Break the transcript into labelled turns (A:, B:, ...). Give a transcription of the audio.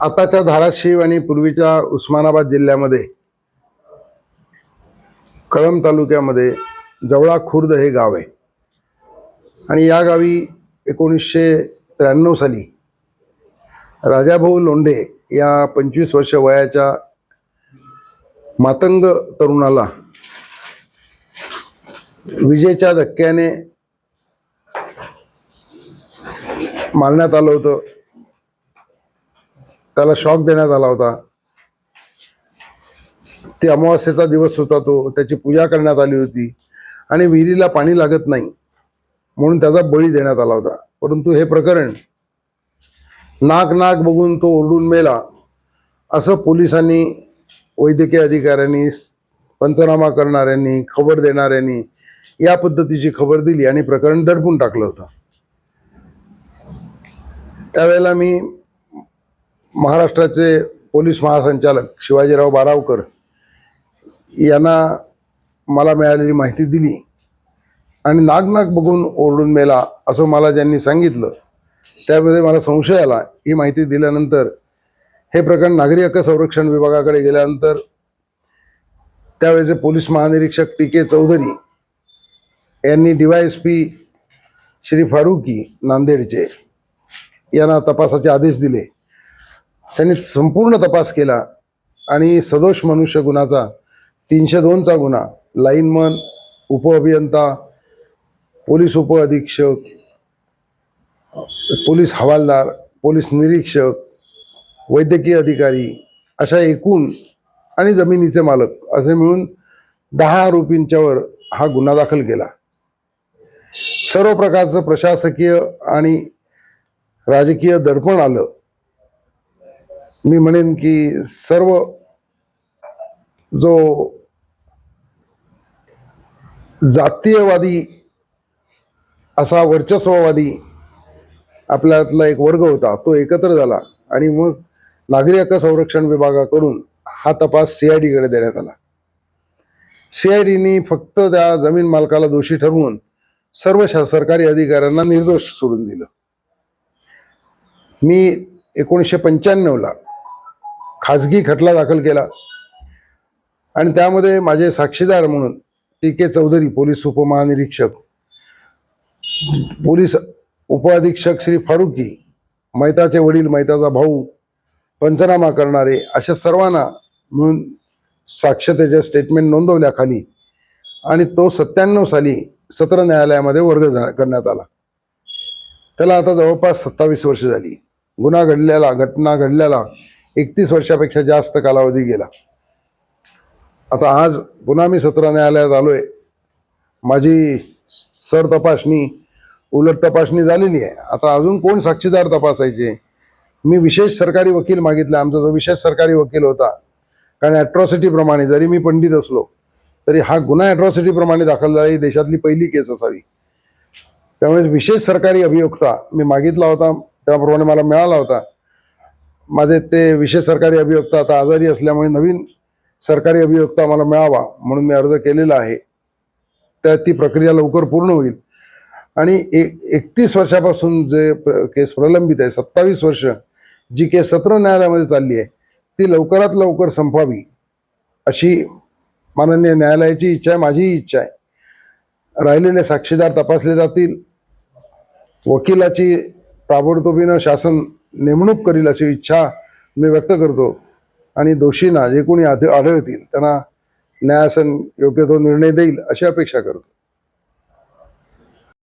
A: आताच्या धाराशिव आणि पूर्वीच्या उस्मानाबाद जिल्ह्यामध्ये कळंब तालुक्यामध्ये जवळा खुर्द हे गाव आहे. आणि या गावी एकोणीसशे त्र्याण्णव साली राजाभाऊ लोंढे या पंचवीस वर्ष वयाच्या मातंग तरुणाला विजेच्या धक्क्याने मारण्यात आलं होतं. त्याला शॉक देण्यात आला होता. ते अमावस्येचा दिवस होता तो त्याची पूजा करण्यात आली होती. आणि विहिरीला पाणी लागत नाही म्हणून त्याचा बळी देण्यात आला होता. परंतु हे प्रकरण नाक नाक बघून तो ओरडून मेला. असं पोलिसांनी वैद्यकीय अधिकाऱ्यांनी पंचनामा करणाऱ्यांनी खबर देणाऱ्यांनी या पद्धतीची खबर दिली आणि प्रकरण दडपून टाकलं होतं. त्यावेळेला मी महाराष्ट्राचे पोलीस महासंचालक शिवाजीराव बारावकर यांना मला मिळालेली माहिती दिली आणि नागनाग बघून ओरडून मेला असं मला ज्यांनी सांगितलं त्यामध्ये मला संशय आला. ही माहिती दिल्यानंतर हे प्रकरण नागरी हक्क संरक्षण विभागाकडे गेल्यानंतर त्यावेळेचे पोलीस महानिरीक्षक टी के चौधरी यांनी डीवायएसपी श्री फारुकी नांदेडचे यांना तपासाचे आदेश दिले. त्यांनी संपूर्ण तपास केला आणि सदोष मनुष्य गुन्हाचा तीनशे दोनचा गुन्हा लाईनमन उपअभियंता पोलीस उपअधीक्षक पोलीस हवालदार पोलीस निरीक्षक वैद्यकीय अधिकारी अशा एकूण आणि जमिनीचे मालक असे मिळून दहा आरोपींच्यावर हा गुन्हा दाखल केला. सर्व प्रकारचं प्रशासकीय आणि राजकीय दडपण आलं. मी म्हणेन की सर्व जो जातीयवादी असा वर्चस्ववादी आपल्यातला एक वर्ग होता तो एकत्र झाला आणि मग नागरी हक्क संरक्षण विभागाकडून हा तपास सीआयडीकडे देण्यात आला. सीआयडीनी फक्त त्या जमीन मालकाला दोषी ठरवून सर्व श- सरकारी अधिकाऱ्यांना निर्दोष सोडून दिलं. मी एकोणीसशे पंच्याण्णवला खाजगी खटला दाखल केला. आणि त्यामध्ये माझे साक्षीदार म्हणून टी के चौधरी पोलीस उपमहानिरीक्षक पोलीस उपअधीक्षक श्री फारुकी मैताचे वडील मैताचा भाऊ पंचनामा करणारे अशा सर्वांना मिळून साक्षतेच्या स्टेटमेंट नोंदवल्या खाली आणि तो सत्त्याण्णव साली सत्र न्यायालयामध्ये वर्ग झा- करण्यात आला. त्याला आता जवळपास सत्तावीस वर्ष झाली. गुन्हा घडलेला घटना घडलेला एकतीस वर्षापेक्षा जास्त कालावधी गेला. आता आज पुन्हा मी सत्र न्यायालयात आलोय. माझी सर तपासणी उलट तपासणी झालेली आहे. आता अजून कोण साक्षीदार तपासायचे? मी विशेष सरकारी वकील मागितला. आमचा जो विशेष सरकारी वकील होता कारण ॲट्रॉसिटीप्रमाणे जरी मी पंडित असलो तरी हा गुन्हा ॲट्रॉसिटीप्रमाणे दाखल झाला. ही देशातली पहिली केस असावी. त्यामुळे विशेष सरकारी अभियोक्ता मी मागितला होता. त्याप्रमाणे मला मिळाला होता. माझे ते विशेष सरकारी अभियोक्ता आता आजारी असल्यामुळे नवीन सरकारी अभियोक्ता मला मिळावा म्हणून मी अर्ज केलेला आहे. तर ती प्रक्रिया लवकर पूर्ण होईल. आणि एक एकतीस वर्षापासून जे प्र- केस प्रलंबित आहे सत्तावीस वर्ष जी केस सत्र न्यायालयामध्ये चालली आहे ती लवकरात लवकर संपावी अशी माननीय न्यायालयाची इच्छा आहे माझीही इच्छा आहे. राहिलेले साक्षीदार तपासले जातील. वकिलाची ताबडतोबीनं शासन नेमणूक करील अशी इच्छा मी व्यक्त करतो. आणि दोषींना जे कोणी आढळतील त्यांना न्यायासन योग्य तो निर्णय देईल अशी अपेक्षा करतो.